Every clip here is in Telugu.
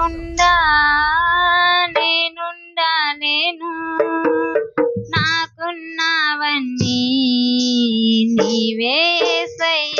నాకుందా నేనుండా నేను నాకున్నావన్నీ నీవేసయ్య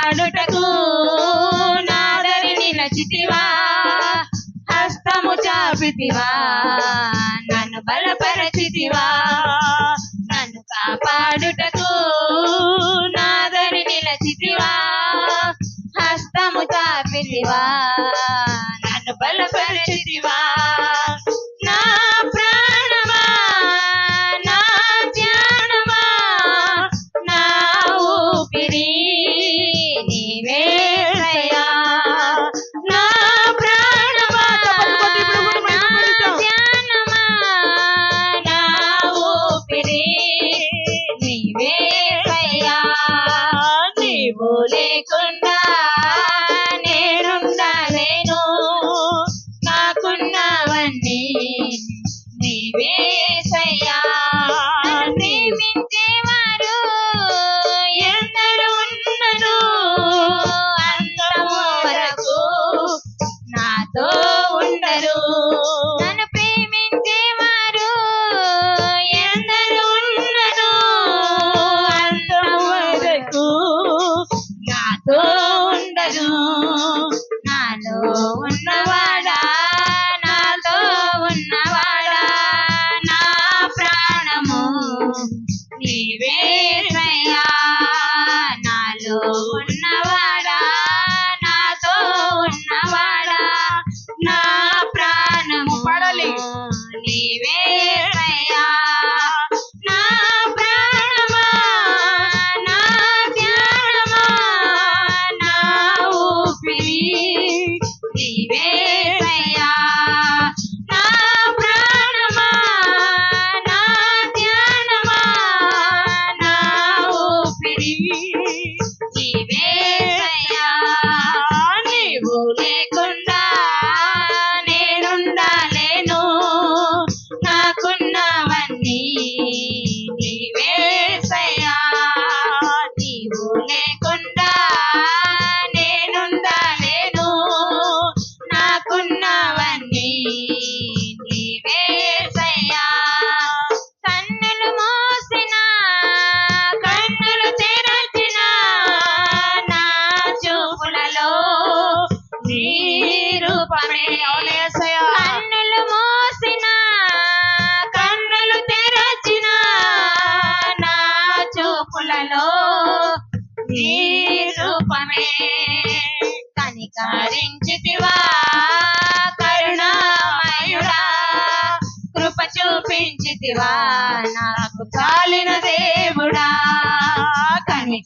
చేసితివా హస్తము చాపితివా నన్ను బలపరచితివా నన్ను కాపాడుటకు నాదరి నిలచితివా హస్తము చాపితివా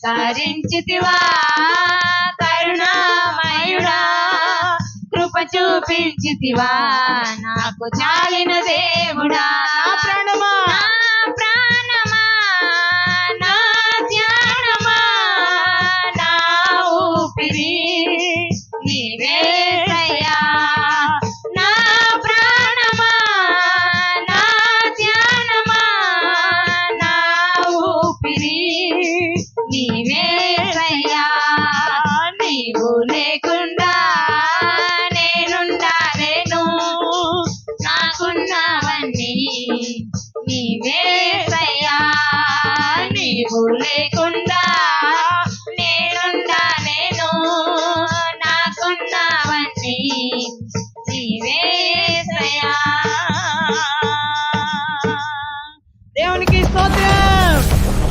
తరించితివా కరుణామయుడా కృప చూపించితివా నాకు చాలిన దేవుడా ప్రణమా? Eu, Niki, sou trans!